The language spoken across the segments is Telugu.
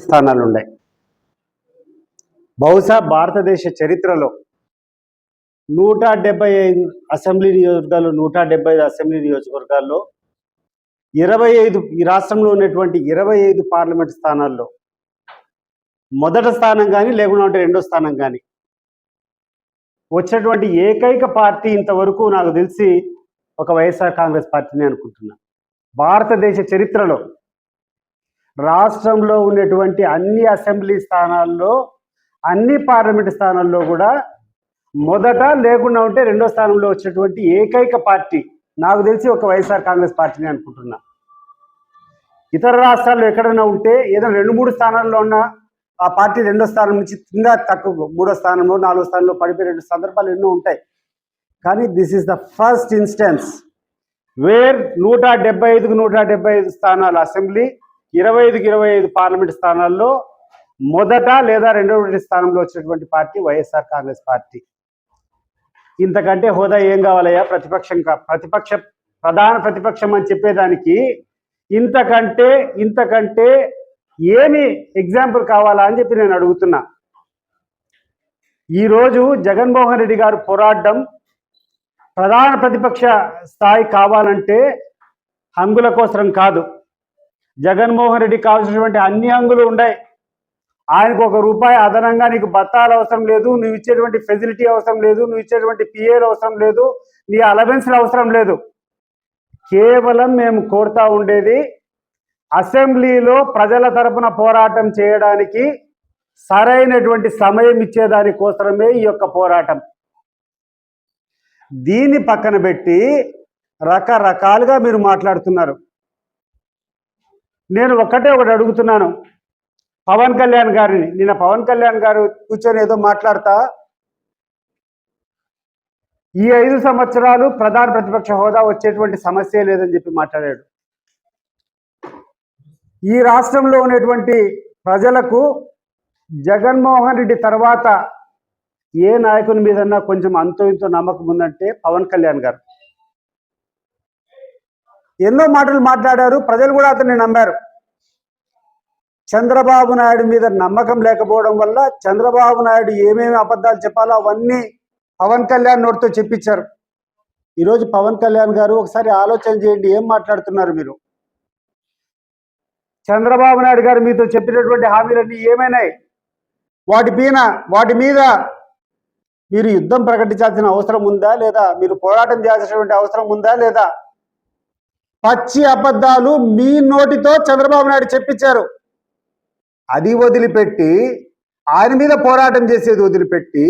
స్థానాలు ఉన్నాయి బహుశా భారతదేశ చరిత్రలో నూట డెబ్బై ఐదు అసెంబ్లీ నియోజకవర్గాలు నూట డెబ్బై ఐదు అసెంబ్లీ నియోజకవర్గాల్లో ఇరవై ఐదు ఈ రాష్ట్రంలో ఉన్నటువంటి ఇరవై ఐదు పార్లమెంట్ స్థానాల్లో మొదటి స్థానం కానీ లేకుండా ఉంటే రెండో స్థానం కానీ. వచ్చినటువంటి ఏకైక పార్టీ ఇంతవరకు నాకు తెలిసి ఒక వైఎస్ఆర్ కాంగ్రెస్ పార్టీని అనుకుంటున్నా. భారతదేశ చరిత్రలో రాష్ట్రంలో ఉన్నటువంటి అన్ని అసెంబ్లీ స్థానాల్లో అన్ని పార్లమెంట్ స్థానాల్లో కూడా మొదట లేకుండా ఉంటే రెండో స్థానంలో వచ్చినటువంటి ఏకైక పార్టీ నాకు తెలిసి ఒక వైఎస్ఆర్ కాంగ్రెస్ పార్టీని అనుకుంటున్నా. ఇతర రాష్ట్రాల్లో ఎక్కడైనా ఉంటే ఏదైనా రెండు మూడు స్థానాల్లో ఉన్న ఆ పార్టీ రెండో స్థానం నుంచి కింద తక్కువ మూడో స్థానంలో నాలుగో స్థానంలో పడిపోయే రెండు సందర్భాలు ఎన్నో ఉంటాయి. కానీ this is the first instance where నూట డెబ్బై ఐదుకు నూట డెబ్బై ఐదు స్థానాలు అసెంబ్లీ ఇరవై ఐదుకి ఇరవై ఐదు పార్లమెంట్ స్థానాల్లో మొదట లేదా రెండవ స్థానంలో వచ్చినటువంటి పార్టీ వైఎస్ఆర్ కాంగ్రెస్ పార్టీ. ఇంతకంటే హోదా ఏం కావాలయ్యా? ప్రతిపక్షం కా- ప్రతిపక్ష ప్రధాన ప్రతిపక్షం అని చెప్పేదానికి ఇంతకంటే ఇంతకంటే ఏమి ఎగ్జాంపుల్ కావాలా అని చెప్పి నేను అడుగుతున్నా. ఈరోజు జగన్మోహన్ రెడ్డి గారు పోరాడడం ప్రధాన ప్రతిపక్ష స్థాయి కావాలంటే హంగుల కోసరం కాదు. జగన్మోహన్ రెడ్డి కావాల్సినటువంటి అన్ని హంగులు ఉన్నాయి. ఆయనకు ఒక రూపాయి అదనంగా నీకు బత్తాలు అవసరం లేదు నువ్వు ఇచ్చేటువంటి ఫెసిలిటీ అవసరం లేదు నువ్వు ఇచ్చేటువంటి పిఏలు అవసరం లేదు నీ అలవెన్స్లు అవసరం లేదు. కేవలం మేము కోరుతా ఉండేది అసెంబ్లీలో ప్రజల తరపున పోరాటం చేయడానికి సరైనటువంటి సమయం ఇచ్చేదాని కోసమే ఈ యొక్క పోరాటం. దీన్ని పక్కన పెట్టి రకరకాలుగా మీరు మాట్లాడుతున్నారు. నేను ఒక్కటే ఒకటి అడుగుతున్నాను. పవన్ కళ్యాణ్ గారిని. నిన్న పవన్ కళ్యాణ్ గారు కూర్చొని ఏదో మాట్లాడతా. ఈ ఐదు సంవత్సరాలు ప్రధాన ప్రతిపక్ష హోదా వచ్చేటువంటి సమస్య లేదని చెప్పి మాట్లాడాడు. ఈ రాష్ట్రంలో ఉన్నటువంటి ప్రజలకు జగన్మోహన్ రెడ్డి తర్వాత ఏ నాయకుని మీదన్నా కొంచెం అంతో ఇంతో నమ్మకం ఉందంటే పవన్ కళ్యాణ్ గారు. ఎన్నో మాటలు మాట్లాడారు. ప్రజలు కూడా అతన్ని నమ్మారు. చంద్రబాబు నాయుడు మీద నమ్మకం లేకపోవడం వల్ల చంద్రబాబు నాయుడు ఏమేమి అబద్ధాలు చెప్పాలో అవన్నీ పవన్ కళ్యాణ్ నోటితో చెప్పించారు. ఈరోజు పవన్ కళ్యాణ్ గారు ఒకసారి ఆలోచన చేయండి ఏం మాట్లాడుతున్నారు మీరు? చంద్రబాబు నాయుడు గారు మీతో చెప్పినటువంటి హామీలన్నీ ఏమైనాయి? వాటి పైన వాటి మీద మీరు యుద్ధం ప్రకటించాల్సిన అవసరం ఉందా లేదా? మీరు పోరాటం చేయాల్సినటువంటి అవసరం ఉందా లేదా? పచ్చి అబద్ధాలు మీ నోటితో చంద్రబాబు నాయుడు చెప్పించారు. అది వదిలిపెట్టి ఆయన మీద పోరాటం చేసేది వదిలిపెట్టి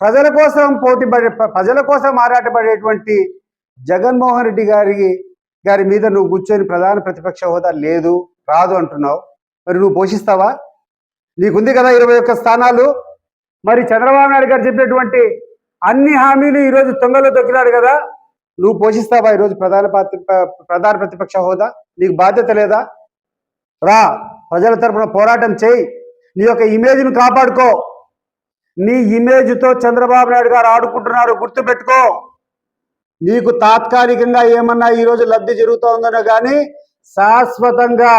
ప్రజల కోసం పోటీ పడే ప్రజల కోసం ఆరాటపడేటువంటి జగన్మోహన్ రెడ్డి గారి గారి మీద నువ్వు కూర్చొని ప్రధాన ప్రతిపక్ష హోదా లేదు రాదు అంటున్నావు. మరి నువ్వు పోషిస్తావా? నీకుంది కదా ఇరవై ఒక్క స్థానాలు. మరి చంద్రబాబు నాయుడు గారు చెప్పినటువంటి అన్ని హామీలు ఈరోజు తొంగలో తొక్కినాడు కదా. నువ్వు పోషిస్తావా ఈరోజు ప్రధాన పాత్ర ప్రధాన ప్రతిపక్ష హోదా? నీకు బాధ్యత లేదా? రా ప్రజల తరపున పోరాటం చేయి. నీ యొక్క ఇమేజ్ను కాపాడుకో. నీ ఇమేజ్తో చంద్రబాబు నాయుడు గారు ఆడుకుంటున్నారు గుర్తుపెట్టుకో. నీకు తాత్కాలికంగా ఏమన్నా ఈరోజు లబ్ధి జరుగుతోందనో కానీ శాశ్వతంగా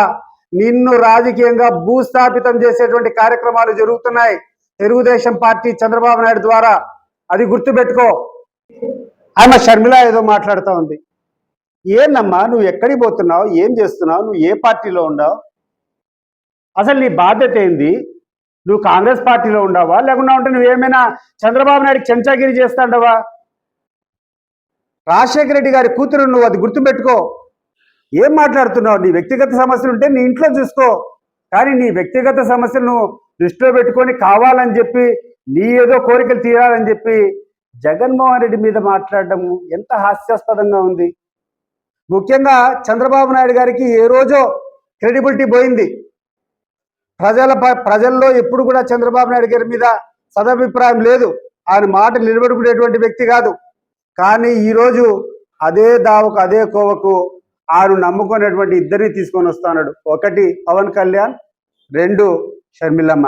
నిన్ను రాజకీయంగా భూస్థాపితం చేసేటువంటి కార్యక్రమాలు జరుగుతున్నాయి. తెలుగుదేశం పార్టీ చంద్రబాబు నాయుడు ద్వారా. అది గుర్తుపెట్టుకో. ఆమె షర్మిల ఏదో మాట్లాడుతూ ఉంది. ఏందమ్మా నువ్వు ఎక్కడికి పోతున్నావు? ఏం చేస్తున్నావు? నువ్వు ఏ పార్టీలో ఉండవు అసలు నీ బాధ్యత ఏంది? నువ్వు కాంగ్రెస్ పార్టీలో ఉండవా? లేకుండా ఉంటే నువ్వేమైనా చంద్రబాబు నాయుడు చెంచాగిరి చేస్తాండవా? రాజశేఖర రెడ్డి గారి కూతురు నువ్వు అది గుర్తుపెట్టుకో. ఏం మాట్లాడుతున్నావు? నీ వ్యక్తిగత సమస్యలు ఉంటే నీ ఇంట్లో చూసుకో. కానీ నీ వ్యక్తిగత సమస్యలు నువ్వు దృష్టిలో పెట్టుకొని కావాలని చెప్పి నీ ఏదో కోరికలు తీరాలని చెప్పి జగన్మోహన్ రెడ్డి మీద మాట్లాడడం ఎంత హాస్యాస్పదంగా ఉంది. ముఖ్యంగా చంద్రబాబు నాయుడు గారికి ఏ రోజో క్రెడిబిలిటీ పోయింది. ప్రజల ప్రజల్లో ఎప్పుడు కూడా చంద్రబాబు నాయుడు గారి మీద సదభిప్రాయం లేదు. ఆయన మాట నిలబడుకునేటువంటి వ్యక్తి కాదు. కానీ ఈరోజు అదే దావకు అదే కోవకు ఆయన నమ్ముకునేటువంటి ఇద్దరిని తీసుకొని వస్తున్నాడు. ఒకటి పవన్ కళ్యాణ్ రెండు షర్మిలమ్మ.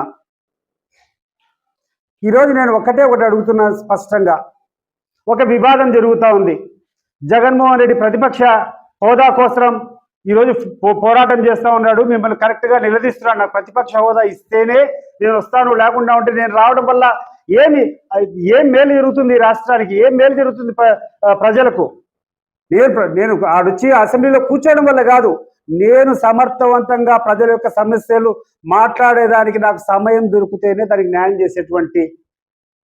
ఈరోజు నేను ఒకటే ఒకటి అడుగుతున్నాను స్పష్టంగా. ఒక వివాదం జరుగుతూ ఉంది. జగన్మోహన్ రెడ్డి ప్రతిపక్ష హోదా కోసం ఈరోజు పో- పోరాటం చేస్తూ ఉన్నాడు. మిమ్మల్ని కరెక్ట్గా నిలదీస్తున్నాడు. నాకు ప్రతిపక్ష హోదా ఇస్తేనే నేను వస్తాను లేకుండా ఉంటే నేను రావడం వల్ల ఏమి ఏం మేలు జరుగుతుంది రాష్ట్రానికి? ఏం మేలు జరుగుతుంది ప్ర- ప్రజలకు? నేను నేను ఆడొచ్చి అసెంబ్లీలో కూర్చోవడం వల్ల కాదు. నేను సమర్థవంతంగా ప్రజల యొక్క సమస్యలు మాట్లాడేదానికి నాకు సమయం దొరికితేనే దానికి న్యాయం చేసేటువంటి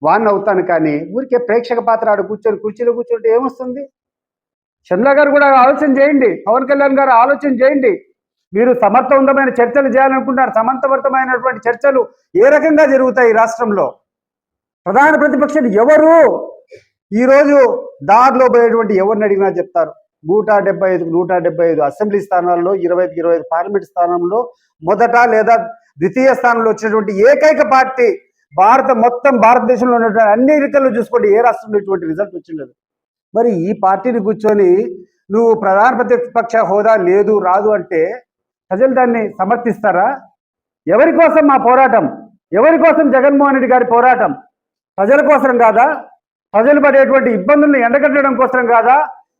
వాన్ అవుతాను కానీ ఊరికే ప్రేక్షక పాత్ర ఆడు కూర్చొని కుర్చీలో కూర్చుంటే ఏమొస్తుంది? షమ్లా గారు కూడా ఆలోచన చేయండి. పవన్ కళ్యాణ్ గారు ఆలోచన చేయండి. మీరు సమర్థవంతమైన చర్చలు చేయాలనుకుంటున్నారు. సమర్థవంతమైనటువంటి చర్చలు ఏ రకంగా జరుగుతాయి ఈ రాష్ట్రంలో? ప్రధాన ప్రతిపక్షం ఎవరు? ఈరోజు దారిలో పోయేటువంటి ఎవరిని అడిగినా చెప్తారు. నూట డెబ్బై ఐదు నూట డెబ్బై ఐదు అసెంబ్లీ స్థానాల్లో ఇరవై ఐదు ఇరవై ఐదు పార్లమెంట్ స్థానంలో మొదట లేదా ద్వితీయ స్థానంలో వచ్చినటువంటి ఏకైక పార్టీ భారత మొత్తం భారతదేశంలో ఉన్నటువంటి అన్ని ఎన్నికల్లో చూసుకోండి ఏ రాష్ట్రంలో ఇటువంటి రిజల్ట్ వచ్చిండదు మరి ఈ పార్టీని కూర్చొని నువ్వు ప్రధాన ప్రతిపక్ష హోదా లేదు రాదు అంటే ప్రజలు దాన్ని సమర్థిస్తారా? ఎవరి కోసం మా పోరాటం? ఎవరి కోసం జగన్మోహన్ రెడ్డి గారి పోరాటం? ప్రజల కోసం కాదా? ప్రజలు పడేటువంటి ఇబ్బందులను ఎండగట్టడం కోసం కాదా?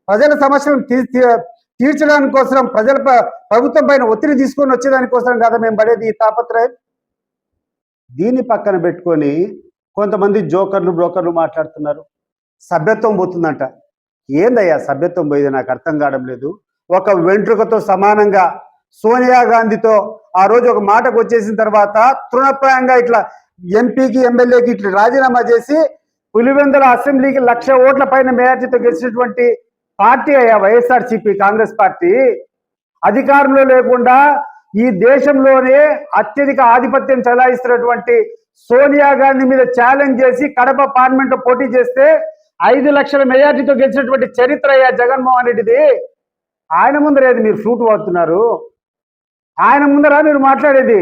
ప్రజల సమస్యలను తీ- తీర్చడానికి కోసం ప్రజల ప్రభుత్వం పైన ఒత్తిడి తీసుకొని వచ్చేదానికోసం కదా మేము పడేది ఈ తాపత్రయం? దీన్ని పక్కన పెట్టుకొని కొంతమంది జోకర్లు బ్రోకర్లు మాట్లాడుతున్నారు. సభ్యత్వం పోతుందంట. ఏందయ్యా సభ్యత్వం పోయేది? నాకు అర్థం కావడం లేదు. ఒక వెంట్రుకతో సమానంగా సోనియా గాంధీతో ఆ రోజు ఒక మాటకు వచ్చేసిన తర్వాత తృణప్రాయంగా ఇట్లా ఎంపీకి ఎమ్మెల్యేకి ఇట్లా రాజీనామా చేసి పులివెందుల అసెంబ్లీకి లక్ష ఓట్ల పైన మేయార్టీతో గెలిచినటువంటి పార్టీ అయ్యా వైఎస్ఆర్సీపీ కాంగ్రెస్ పార్టీ. అధికారంలో లేకుండా ఈ దేశంలోనే అత్యధిక ఆధిపత్యం చెలాయిస్తున్నటువంటి సోనియా గాంధీ మీద ఛాలెంజ్ చేసి కడప పార్లమెంట్ పోటీ చేస్తే ఐదు లక్షల మెజార్టీతో గెలిచినటువంటి చరిత్ర అయ్యా జగన్మోహన్ రెడ్డిది. ఆయన ముందర ఏది మీరు ఫ్రూట్ వాడుతున్నారు. ఆయన ముందర మీరు మాట్లాడేది.